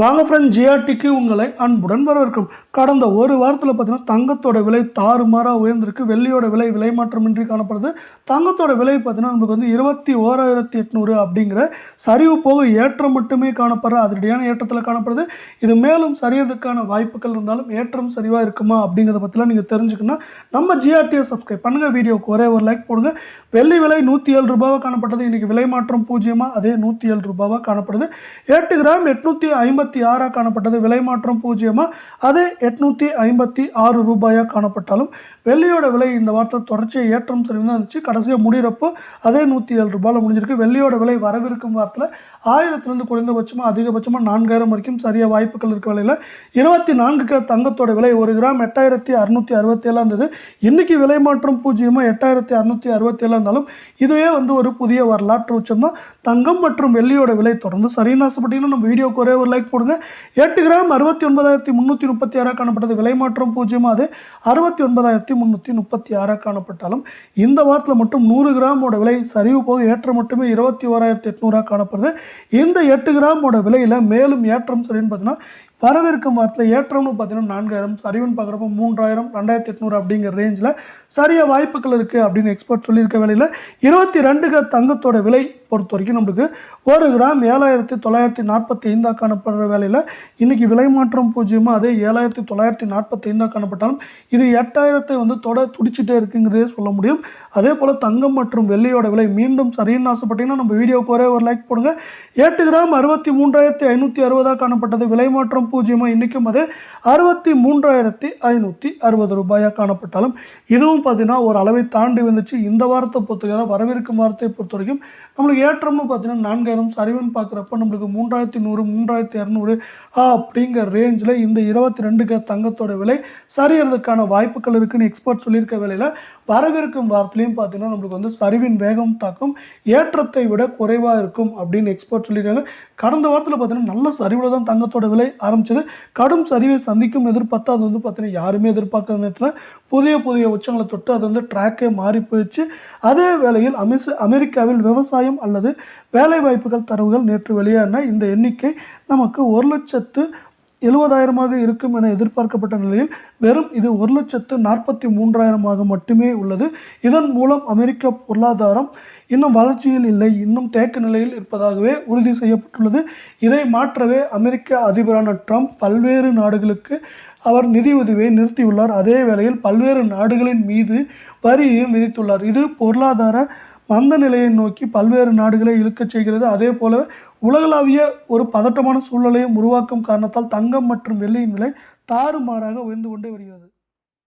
வாங்க ஃப்ரெண்ட் ஜிஆர்டிக்கு உங்களை அன்புடன் வரவேற்கும் கடந்த ஒரு வாரத்தில் பார்த்தீங்கன்னா தங்கத்தோட விலை தாறுமாறாக உயர்ந்திருக்கு. வெள்ளியோட விலை விலை மாற்றமின்றி காணப்படுது. தங்கத்தோட விலை பார்த்தீங்கன்னா நமக்கு வந்து இருபத்தி ஓராயிரத்தி எட்நூறு அப்படிங்கிற சரிவு போக ஏற்றம் மட்டுமே காணப்படுற அதிரடியான ஏற்றத்தில் காணப்படுது. இது மேலும் சரியறதுக்கான வாய்ப்புகள் இருந்தாலும் ஏற்றம் சரிவாக இருக்குமா அப்படிங்கிறத பற்றிலாம் நீங்கள் தெரிஞ்சுக்கணும் நம்ம ஜிஆர்டியை சப்ஸ்கிரைப் பண்ணுங்கள் வீடியோக்கு ஒரே ஒரு லைக் போடுங்க. வெள்ளி விலை நூற்றி ஏழு ரூபாவாக காணப்பட்டது இன்றைக்கி விலை மாற்றம் பூஜ்ஜியமாக அதே நூற்றி ஏழு ரூபாவாக காணப்படுது. எட்டு கிராம் எட்நூற்றி ஐம்பத்தி ஆறாக காணப்பட்டது. விலை மாற்றம் பூஜ்ஜியமாக அதே எட்நூற்றி ஐம்பத்தி ஆறு ரூபாயாக காணப்பட்டாலும் வெள்ளியோட விலை இந்த வாரத்தை தொடர்ச்சியாக ஏற்றம் சரிவு தான் இருந்துச்சு. கடைசியாக முடிகிறப்போ அதே நூற்றி ஏழு ரூபாயில் முடிஞ்சிருக்கு. வெள்ளியோட விலை வரவிருக்கும் வாரத்தில் ஆயிரத்துலேருந்து குறைந்தபட்சமாக அதிகபட்சமாக நான்காயிரம் வரைக்கும் சரியாக வாய்ப்புகள் இருக்க விலையில் இருபத்தி நான்கு கிலோ தங்கத்தோட விலை ஒரு கிராம் எட்டாயிரத்தி அறுநூற்றி அறுபத்தேழாக இருந்தது இன்றைக்கி விலை மாற்றம் பூஜ்ஜியமாக எட்டாயிரத்தி அறுநூற்றி அறுபத்தேழாக இருந்தாலும் இதுவே வந்து ஒரு புதிய வரலாற்று உச்சம் தான். தங்கம் மற்றும் வெள்ளியோட விலை தொடர்ந்து சரின்னு ஆசைப்பட்டீங்கன்னா நம்ம வீடியோக்கு ஒரே ஒரு லைக் போடுங்க எட்டு கிராம் அறுபத்தி ஒன்பதாயிரத்தி முந்நூற்றி முப்பத்தி ஆறாக காணப்பட்டது. விலை மாற்றம் பூஜ்ஜியமாக அது அறுபத்தி ஒன்பதாயிரத்தி முந்நூற்றி முப்பத்தி ஆறாக காணப்பட்டாலும் இந்த வாரத்தில் மட்டும் நூறு கிராமோட விலை சரிவு போக ஏற்றம் மட்டுமே இருபத்தி ஓராயிரத்தி எட்நூறாக காணப்படுது. இந்த எட்டு கிராமோட விலையில் மேலும் ஏற்றம் சரின்னு பார்த்தீங்கன்னா வரவிருக்கும் வாரத்தில் ஏற்றம்னு பார்த்தீங்கன்னா நான்காயிரம் சரிவுன்னு பார்க்குறப்ப மூன்றாயிரம் ரெண்டாயிரத்தி எட்நூறு அப்படிங்கிற ரேஞ்சில் சரியா வாய்ப்புகள் இருக்குது அப்படின்னு எக்ஸ்பர்ட் சொல்லியிருக்க வேலையில். இருபத்தி ரெண்டு கிராம் தங்கத்தோட விலை பொறுத்த வரைக்கும் நம்மளுக்கு ஒரு கிராம் ஏழாயிரத்தி தொள்ளாயிரத்தி நாற்பத்தி ஐந்தாக காணப்படுற வேலையில் இன்றைக்கி விலை மாற்றம் பூஜ்ஜியமாக அதே ஏழாயிரத்தி தொள்ளாயிரத்தி நாற்பத்தி ஐந்தாக காணப்பட்டாலும் இது எட்டாயிரத்தை வந்து தொட துடிச்சிட்டே இருக்குங்கிறதே சொல்ல முடியும். அதே போல் தங்கம் மற்றும் வெள்ளியோட விலை மீண்டும் சரின்னு ஆசைப்பட்டீங்கன்னா நம்ம வீடியோக்கு ஒரே ஒரு லைக் போடுங்க. எட்டு கிராம் அறுபத்தி மூன்றாயிரத்தி ஐநூற்றி அறுபதாக காணப்பட்டது. விலை மாற்றம் பூஜ்ஜியமாக இன்றைக்கும் அதே அறுபத்தி மூன்றாயிரத்தி ஐநூற்றி அறுபது ரூபாயாக காணப்பட்டாலும் இதுவும் பார்த்தீங்கன்னா ஒரு அளவை தாண்டி வந்துச்சு. இந்த வாரத்தை பொறுத்த வரவிருக்கும் வாரத்தை பொறுத்த வரைக்கும் நம்மளுக்கு ஏற்றம்னு பார்த்தீங்கன்னா நான்காயிரம். சரிவுன்னு பார்க்குறப்ப நம்மளுக்கு மூன்றாயிரத்தி நூறு மூன்றாயிரத்தி இரநூறு அப்படிங்கிற ரேஞ்சில் இந்த இருபத்தி ரெண்டு க தங்கத்தோட விலை சரியறதுக்கான வாய்ப்புகள் இருக்குதுன்னு எக்ஸ்பர்ட் சொல்லியிருக்க வேலையில் வரவிருக்கும் வாரத்துலையும் பார்த்தீங்கன்னா நம்மளுக்கு வந்து சரிவின் வேகம் தாக்கம் ஏற்றத்தை விட குறைவாக இருக்கும் அப்படின்னு எக்ஸ்பர்ட் சொல்லியிருக்காங்க. கடந்த வாரத்தில் பார்த்தீங்கன்னா நல்ல சரிவில் தான் தங்கத்தோட விலை ஆரம்பிச்சது. கடும் சரிவை சந்திக்கும் எதிர்பார்த்தா அது வந்து பார்த்தீங்கன்னா யாருமே எதிர்பார்க்காத நேரத்தில் புதிய புதிய உச்சங்களை தொட்டு அது வந்து ட்ராக்கே மாறி போயிடுச்சு அதே வேளையில் அமெரிக்காவில் விவசாயம் அல்லது வேலைவாய்ப்புகள் தரவுகள் நேற்று வெளியான இந்த எண்ணிக்கை நமக்கு ஒரு லட்சத்து எழுபதாயிரமாக இருக்கும் என எதிர்பார்க்கப்பட்ட நிலையில் வெறும் இது ஒரு லட்சத்து நாற்பத்தி மூன்றாயிரமாக மட்டுமே உள்ளது. இதன் மூலம் அமெரிக்க பொருளாதாரம் இன்னும் வளர்ச்சியில் இல்லை இன்னும் தேக்க நிலையில் இருப்பதாகவே உறுதி செய்யப்பட்டுள்ளது. இதை மாற்றவே அமெரிக்க அதிபரான ட்ரம்ப் பல்வேறு நாடுகளுக்கு அவர் நிதி உதவியை நிறுத்தியுள்ளார். அதே வேளையில் பல்வேறு நாடுகளின் மீது வரியையும் விதித்துள்ளார். இது பொருளாதார மந்த நிலையை நோக்கி பல்வேறு நாடுகளை இழுக்கச் செய்கிறது. அதே போல உலகளாவிய ஒரு பதட்டமான சூழ்நிலையும் உருவாக்கும் காரணத்தால் தங்கம் மற்றும் வெள்ளியின் விலை தாறுமாறாக உயர்ந்து கொண்டே வருகிறது.